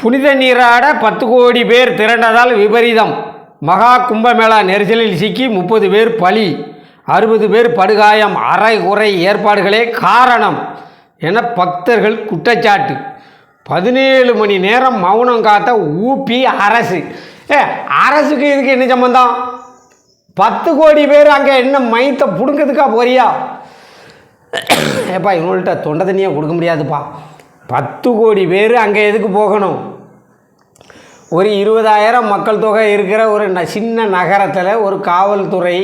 புனித நீராட பத்து கோடி பேர் திரண்டதால் விபரீதம். மகா கும்பமேளா நெரிசலில் சிக்கி முப்பது பேர் பலி அறுபது பேர் படுகாயம் அரை குறை ஏற்பாடுகளே காரணம் என பக்தர்கள் குற்றச்சாட்டு. பதினேழு மணி நேரம் மௌனம் காத்த ஊபி அரசு. ஏ அரசுக்கு இதுக்கு என்ன சம்பந்தம்? பத்து கோடி பேர் அங்கே என்ன மைத்தை பிடுங்கிறதுக்கா போறியா? ஏப்பா இவங்கள்ட்ட தொண்டை தண்ணியாக கொடுக்க முடியாதுப்பா. பத்து கோடி பேர் அங்கே எதுக்கு போகணும்? ஒரு இருபதாயிரம் மக்கள் தொகை இருக்கிற ஒரு ந சின்ன நகரத்தில் ஒரு காவல்துறை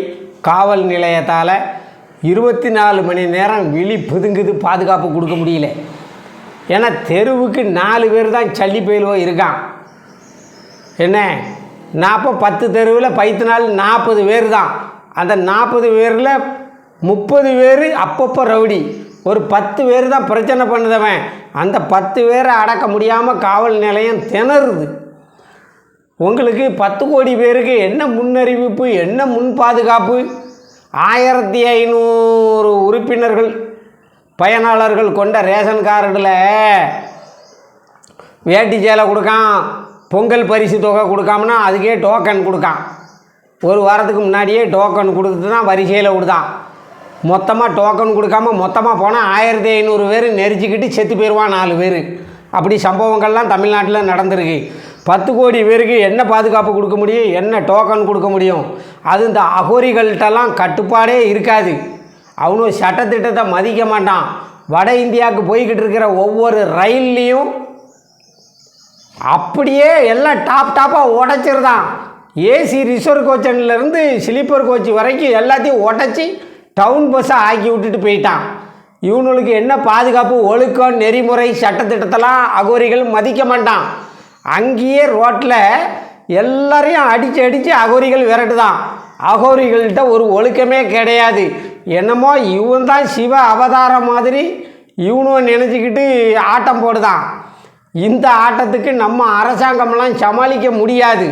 காவல் நிலையத்தால் இருபத்தி நாலு மணி நேரம் விழி பிதுங்குது பாதுகாப்பு கொடுக்க முடியல. ஏன்னா தெருவுக்கு நாலு பேர் தான் சல்லி பயிலுவோ இருக்கான். என்ன? நாற்பது பத்து தெருவில் பைத்து நாள் நாற்பது பேர் தான். அந்த நாற்பது பேரில் முப்பது பேர் அப்பப்போ ரவுடி. ஒரு பத்து பேர் தான் பிரச்சனை பண்ணுதவன். அந்த பத்து பேரை அடக்க முடியாமல் காவல் நிலையம் திணறுது. உங்களுக்கு பத்து கோடி பேருக்கு என்ன முன்னறிவிப்பு என்ன முன் பாதுகாப்பு? ஆயிரத்தி ஐநூறு உறுப்பினர்கள் பயனாளர்கள் கொண்ட ரேஷன் கார்டில் வேட்டி சேலை கொடுக்கான் பொங்கல் பரிசு தொகை கொடுக்காமனா அதுக்கே டோக்கன் கொடுக்கான். ஒரு வாரத்துக்கு முன்னாடியே டோக்கன் கொடுத்து தான் வரிசையில் விடுதான். மொத்தமாக டோக்கன் கொடுக்காம மொத்தமாக போனால் ஆயிரத்தி ஐநூறு பேர் நெரிச்சிக்கிட்டு செத்து போயிடுவான் நாலு பேர். அப்படி சம்பவங்கள்லாம் தமிழ்நாட்டில் நடந்திருக்கு. பத்து கோடி பேருக்கு என்ன பாதுகாப்பு கொடுக்க முடியும்? என்ன டோக்கன் கொடுக்க முடியும்? அது இந்த அகோரிகள்கிட்டலாம் கட்டுப்பாடே இருக்காது. அவனும் சட்டத்திட்டத்தை மதிக்க மாட்டான். வட இந்தியாவுக்கு போய்கிட்டு இருக்கிற ஒவ்வொரு ரயில்லையும் அப்படியே எல்லாம் டாப் டாப்பாக உடச்சிருதான் ஏசி ரிசர்வ் கோச்சன்லேருந்து ஸ்லீப்பர் கோச் வரைக்கும் எல்லாத்தையும் உடச்சி டவுன் பஸ்ஸை ஆக்கி விட்டுட்டு போயிட்டான். இவனுக்கு என்ன பாதுகாப்பு ஒழுக்கம் நெறிமுறை சட்டத்திட்டத்தெல்லாம் அகோரிகள் மதிக்க மாட்டான். அங்கேயே ரோட்டில் எல்லாரையும் அடித்து அடித்து அகோரிகள் விரட்டுதான். அகோரிகள்கிட்ட ஒரு ஒழுக்கமே கிடையாது. என்னமோ இவன் தான் சிவ அவதாரம் மாதிரி இவனும் நினச்சிக்கிட்டு ஆட்டம் போடுதான். இந்த ஆட்டத்துக்கு நம்ம அரசாங்கம்லாம் சமாளிக்க முடியாது.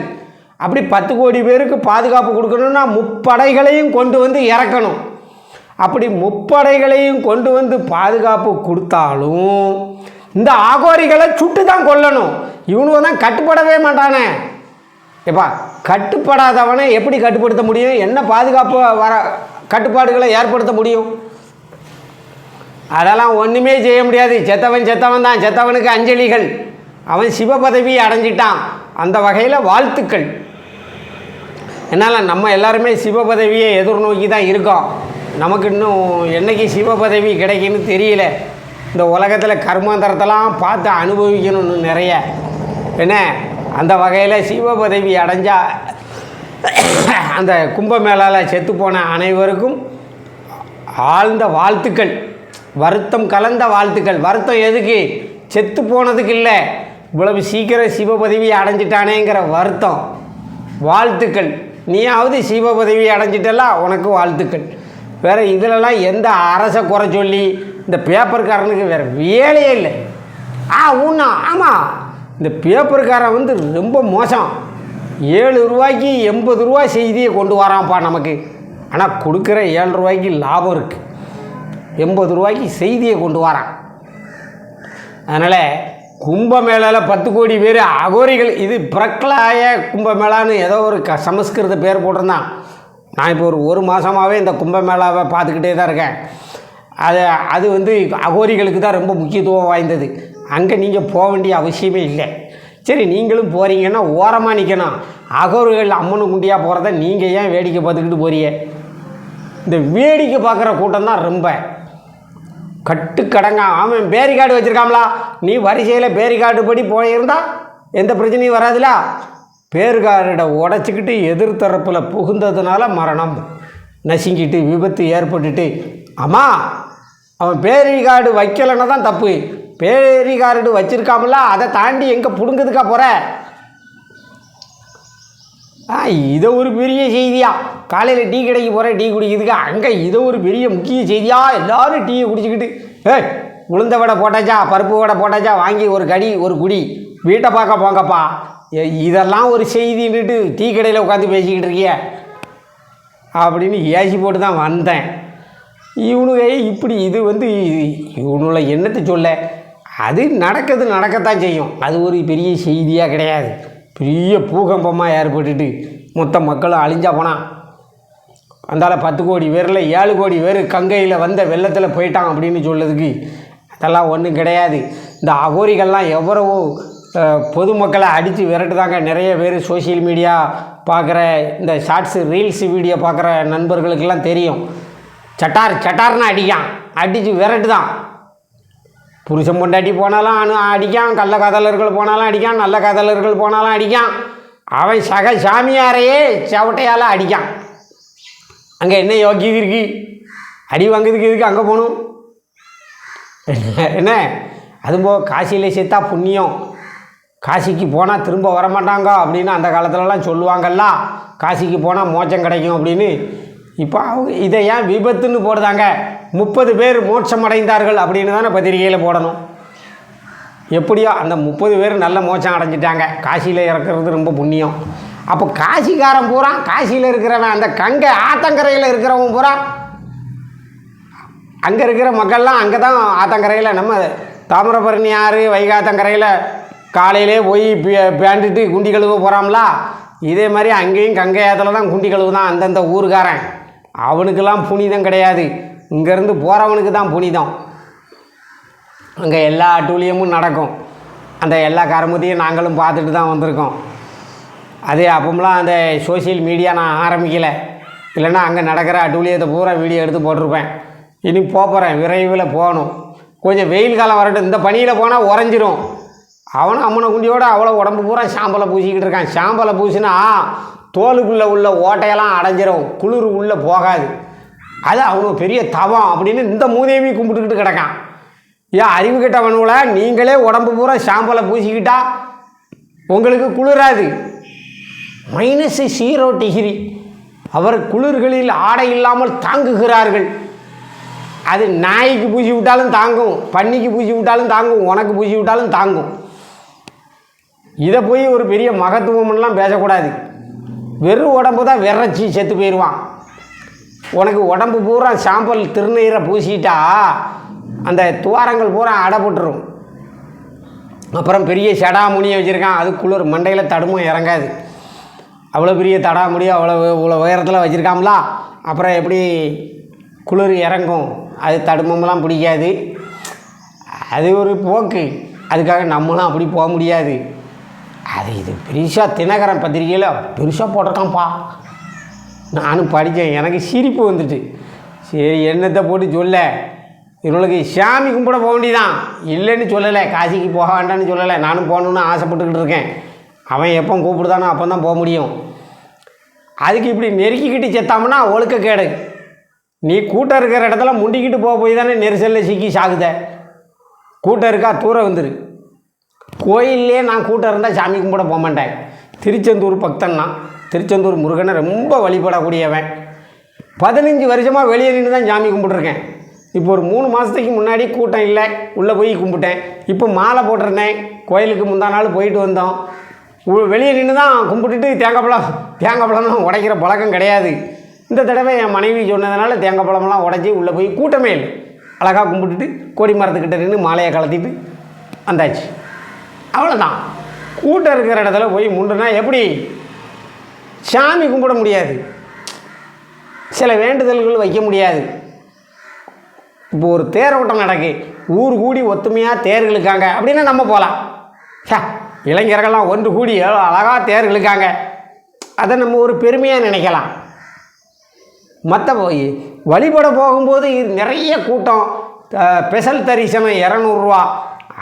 அப்படி பத்து கோடி பேருக்கு பாதுகாப்பு கொடுக்கணும்னா முப்படைகளையும் கொண்டு வந்து இறக்கணும். அப்படி முப்படைகளையும் கொண்டு வந்து பாதுகாப்பு கொடுத்தாலும் இந்த ஆகோரிகளை சுட்டு தான் கொல்லணும். இவனுவ தான் கட்டுப்படவே மாட்டானே. ஏப்பா கட்டுப்படாதவனை எப்படி கட்டுப்படுத்த முடியும்? என்ன பாதுகாப்பு வர கட்டுப்பாடுகளை ஏற்படுத்த முடியும்? அதெல்லாம் ஒன்றுமே செய்ய முடியாது. செத்தவன் செத்தவன் தான். செத்தவனுக்கு அஞ்சலிகள். அவன் சிவபதவி அடைஞ்சிட்டான். அந்த வகையில் வாழ்த்துக்கள். என்னால் நம்ம எல்லாருமே சிவபதவியை எதிர்நோக்கி தான் இருக்கோம். நமக்கு இன்னும் என்னைக்கு சிவ பதவி கிடைக்குன்னு தெரியல. இந்த உலகத்தில் கர்மாந்தரத்தெல்லாம் பார்த்து அனுபவிக்கணும்னு நிறைய. என்ன? அந்த வகையில் சிவ பதவி அடைஞ்சா அந்த கும்பமேளாவில் செத்துப்போன அனைவருக்கும் ஆழ்ந்த வாழ்த்துக்கள். வருத்தம் கலந்த வாழ்த்துக்கள். வருத்தம் எதுக்கு? செத்து போனதுக்கு இல்லை. இவ்வளவு சீக்கிரம் சிவ பதவி அடைஞ்சிட்டானேங்கிற வருத்தம். வாழ்த்துக்கள். நீயாவது சிவ பதவி உனக்கு வாழ்த்துக்கள். வேறு இதிலலாம் எந்த அரசை குறை சொல்லி இந்த பேப்பர்காரனுக்கு வேறு வேலையே இல்லை. ஆ ஊண்ணா ஆமாம் இந்த பேப்பர்காரன் வந்து ரொம்ப மோசம். ஏழு ரூபாய்க்கு எண்பது ரூபா செய்தியை கொண்டு வரான்ப்பா நமக்கு. ஆனால் கொடுக்குற ஏழு ரூபாய்க்கு லாபம் இருக்குது எண்பது ரூபாய்க்கு செய்தியை கொண்டு வரான். அதனால் கும்பமேளாவில் பத்து கோடி பேர் அகோரிகள். இது பிரக்லாய கும்பமேளான்னு ஏதோ ஒரு க சமஸ்கிருத பேர் போட்டிருந்தான். நான் இப்போ ஒரு ஒரு மாதமாகவே இந்த கும்பமேளாவை பார்த்துக்கிட்டே தான் இருக்கேன். அது அது வந்து அகோரிகளுக்கு தான் ரொம்ப முக்கியத்துவம் வாய்ந்தது. அங்கே நீங்கள் போக வேண்டிய அவசியமே இல்லை. சரி நீங்களும் போகிறீங்கன்னா ஓரமாக நிற்கணும் அகோர்கள் அம்மனு குண்டியாக போகிறத நீங்கள் ஏன் வேடிக்கை பார்த்துக்கிட்டு போகிறீங்க இந்த வேடிக்கை பார்க்குற கூட்டம் தான் ரொம்ப. கட்டுக்கடங்க. அவன் பேரிகார்டு வச்சுருக்காங்களா நீ வரிசையில் பேரிகார்டு படி போயிருந்தா எந்த பிரச்சனையும் வராதுல. பேர்காரிட உடச்சிக்கிட்டு எதிர்த்தரப்பில் புகுந்ததுனால மரணம். நசுங்கிட்டு விபத்து ஏற்பட்டுட்டு. அம்மா அவன் பேரிகார்டு வைக்கலைன்னா தான் தப்பு. பேரிகார்டு வச்சுருக்காமல? அதை தாண்டி எங்கே பிடுங்குதுக்கா போகிற ஆ இதை ஒரு பெரிய செய்தியா? காலையில் டீ கடைக்கு போகிறேன் டீ குடிக்கிறதுக்கு. அங்கே இதை ஒரு பெரிய முக்கிய செய்தியா? எல்லாரும் டீயை குடிச்சிக்கிட்டு. ஏய் உளுந்த வடை போட்டாச்சா? பருப்பு வடை போட்டாச்சா? வாங்கி ஒரு கடி ஒரு குடி. வீட்டை பார்க்க போங்கப்பா. இதெல்லாம் ஒரு செய்தின்னுட்டு டீ கடையில் உட்காந்து பேசிக்கிட்டு இருக்கிய? அப்படின்னு ஏசி போட்டு தான் வந்தேன். இவனுங்க இப்படி இது வந்து இவனுல என்னத்தை சொல்ல? அது நடக்கிறது நடக்கத்தான் செய்யும். அது ஒரு பெரிய செய்தியாக கிடையாது. பெரிய பூகம்பமாக ஏற்பட்டுட்டு மொத்த மக்களும் அழிஞ்சா போனான் அந்தால பத்து கோடி பேரில் ஏழு கோடி பேர் கங்கையில் வந்த வெள்ளத்தில் போயிட்டான் அப்படின்னு சொல்லுறதுக்கு அதெல்லாம் ஒன்றும் கிடையாது. இந்த அகோரிகள்லாம் எவ்வளவோ பொதுமக்களை அடித்து விரட்டுதாங்க. நிறைய பேர் சோஷியல் மீடியா பார்க்குற இந்த ஷார்ட்ஸு ரீல்ஸு வீடியோ பார்க்குற நண்பர்களுக்கெல்லாம் தெரியும். சட்டார் சட்டார்னு அடிக்கான் அடித்து விரட்டுதான். புருஷன் பொண்டாட்டி போனாலும் அணு அடிக்கான் கள்ள காதலர்கள் போனாலும் அடிக்கான் நல்ல காதலர்கள் போனாலும் அடிக்கான் அவன் சக சாமியாரையே சவட்டையால் அடிக்கான் அங்கே என்ன யோக்கியம் இருக்கு? அடி வாங்குறதுக்கு எதுக்கு அங்கே போகணும்? என்ன- என்ன? அதுபோக காசியில் சேர்த்தா புண்ணியம். காசிக்கு போனால் திரும்ப வரமாட்டாங்க அப்படின்னு அந்த காலத்துலலாம் சொல்லுவாங்கல்ல. காசிக்கு போனால் மோட்சம் கிடைக்கும் அப்படின்னு. இப்போ அவங்க இதை ஏன் விபத்துன்னு போடுதாங்க முப்பது பேர் மோட்சம் அடைந்தார்கள் அப்படின்னு தானே பத்திரிகையில் போடணும். எப்படியோ அந்த முப்பது பேர் நல்ல மோச்சம் அடைஞ்சிட்டாங்க. காசியில் இறக்குறது ரொம்ப புண்ணியம். அப்போ காசிக்காரன் பூரா காசியில் இருக்கிறவன் அந்த கங்கை ஆத்தங்கரையில் இருக்கிறவன் பூரா அங்கே இருக்கிற மக்கள்லாம் அங்கே தான் ஆத்தங்கரையில் நம்ம தாமிரபரணி ஆறு வைகாத்தங்கரையில் காலையிலே போய் பேண்டுட்டு குண்டி கழுவ போகிறாங்களா இதே மாதிரி அங்கேயும் கங்கை ஆற்றுல தான் குண்டி கழுவு தான் அந்தந்த ஊருக்காரன். அவனுக்கெல்லாம் புனிதம் கிடையாது. இங்கேருந்து போகிறவனுக்கு தான் புனிதம். அங்கே எல்லா அட்டூழியமும் நடக்கும். அந்த எல்லா கருமத்தையும் நாங்களும் பார்த்துட்டு தான் வந்திருக்கோம். அது அப்போம்லாம் அந்த சோஷியல் மீடியா நான் ஆரம்பிக்கலை. இல்லைன்னா அங்கே நடக்கிற அட்டூழியத்தை பூரா வீடியோ எடுத்து போட்டிருப்பேன். இனி போகிறேன் விரைவில் போகணும். கொஞ்சம் வெயில் காலம் வரட்டும். இந்த பனியில் போனால் உறைஞ்சிரும். அவனும் அம்மனை குண்டியோட அவ்வளோ உடம்பு பூரா சாம்பலை பூசிக்கிட்டு இருக்கான். சாம்பலை பூசினா தோலுக்குள்ளே உள்ள ஓட்டையெல்லாம் அடைஞ்சிரும். குளிர் உள்ளே போகாது. அது அவனுக்கு பெரிய தவம் அப்படின்னு இந்த மூதேவி கும்பிட்டுக்கிட்டு கிடக்கான். ஏன் அறிவு கெட்டவனுல நீங்களே உடம்பு பூரா சாம்பலை பூசிக்கிட்டா உங்களுக்கு குளிராது. மைனஸ் ஜீரோ டிகிரி அவர் குளிர்களில் ஆடை இல்லாமல் தாங்குகிறார்கள். அது நாய்க்கு பூசி விட்டாலும் தாங்கும் பன்னிக்கு பூசி விட்டாலும் தாங்கும் உனக்கு பூசி விட்டாலும் தாங்கும். இதை போய் ஒரு பெரிய மகத்துவம்லாம் பேசக்கூடாது. வெறும் உடம்பு தான் விரச்சி செத்து போயிடுவான். உனக்கு உடம்பு பூரா சாம்பல் திருநீரை பூசிட்டா அந்த துவாரங்கள் பூரா அடைபட்டுரும் அப்புறம் பெரிய சடாமுனியை வச்சுருக்கான். அது குளிர் மண்டையில் தடுமும் இறங்காது. அவ்வளோ பெரிய தடாமுடி அவ்வளோ இவ்வளோ உயரத்தில் வச்சுருக்காம்லாம் அப்புறம் எப்படி குளிர் இறங்கும்? அது தடுமம்லாம் பிடிக்காது. அது ஒரு போக்கு. அதுக்காக நம்மளும் அப்படி போக முடியாது. அது இது பெருசாக தினகரன் பத்திரிக்கையில் பெருசாக போட்டிருக்கான்ப்பா. நானும் படித்தேன் எனக்கு சிரிப்பு வந்துட்டு. சரி என்னத்தை போட்டு சொல்ல? இவளுக்கு சாமி கும்பிட போக வேண்டியதான் இல்லைன்னு சொல்லலை. காசிக்கு போக வேண்டாம்னு சொல்லலை. நானும் போகணுன்னு ஆசைப்பட்டுக்கிட்டு இருக்கேன். அவன் எப்போ கூப்பிடுதானோ அப்போ தான் போக முடியும். அதுக்கு இப்படி நெருக்கிக்கிட்டு செத்தாமனா ஒழுக்கக்கேடு நீ கூட்டம் இருக்கிற இடத்துல முண்டிக்கிட்டு போக போய் தானே நெரிசலில் சிக்கி சாகுத. கூட்டம் இருக்கா தூரம் வந்துரு. கோயில்லே நான் கூட்டம் இருந்தால் சாமி கும்பிட போக மாட்டேன். திருச்செந்தூர் பக்தன்னா திருச்செந்தூர் முருகனை ரொம்ப வழிபடக்கூடியவன். பதினஞ்சு வருஷமாக வெளியே நின்று தான் சாமி கும்பிட்ருக்கேன் இப்போ ஒரு மூணு மாதத்துக்கு முன்னாடி கூட்டம் இல்லை உள்ளே போய் கும்பிட்டேன். இப்போ மாலை போட்டிருந்தேன் கோயிலுக்கு முந்தா நாள் போயிட்டு வந்தோம். வெளியே நின்று தான் கும்பிட்டுட்டு தேங்காய் பழம் தேங்காய் பழம்லாம் உடைக்கிற பழக்கம் கிடையாது. இந்த தடவை என் மனைவி சொன்னதுனால தேங்காய் பழமெல்லாம் உடைச்சி உள்ளே போய் கூட்டமே இல்லை. அழகாக கும்பிட்டுட்டு கோடி மரத்துக்கிட்ட நின்று மாலையை கலத்திட்டு வந்தாச்சு. அவ்வளோதான் கூட்டம் இருக்கிற இடத்துல போய் முண்டுனா எப்படி? சாமி கும்பிட முடியாது. சில வேண்டுதல்கள் வைக்க முடியாது. இப்போ ஒரு தேரோட்டம் நடக்கு. ஊர் கூடி ஒத்துமையாக தேர் இழுக்காங்க. அப்படின்னா நம்ம போகலாம் ஹே இளைஞர்கள்லாம் ஒன்று கூடி எவ்வளோ அழகாக தேர் இழுக்காங்க. அதை நம்ம ஒரு பெருமையாக நினைக்கலாம். மற்ற வழிபட போகும்போது இது நிறைய கூட்டம். ஸ்பெஷல் தரிசனம் இரநூறுவா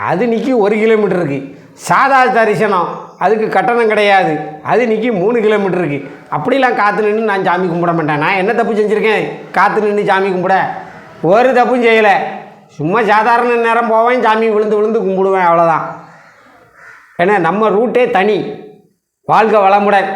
அது நிற்கி ஒரு கிலோமீட்டருக்கு சாதா தரிசனம். அதுக்கு கட்டணம் கிடையாது. அது நிற்கி மூணு கிலோமீட்டருக்கு அப்படிலாம் காற்று நின்று நான் சாமி கும்பிட மாட்டேன். நான் என்ன தப்பு செஞ்சுருக்கேன்? காற்று நின்று சாமி கும்பிட. ஒரு தப்பும் செய்யலை. சும்மா சாதாரண நேரம் போவேன் சாமி விழுந்து விழுந்து கும்பிடுவேன் அவ்வளோதான் ஏன்னா நம்ம ரூட்டே தனி. வாழ்க வளமுடன்.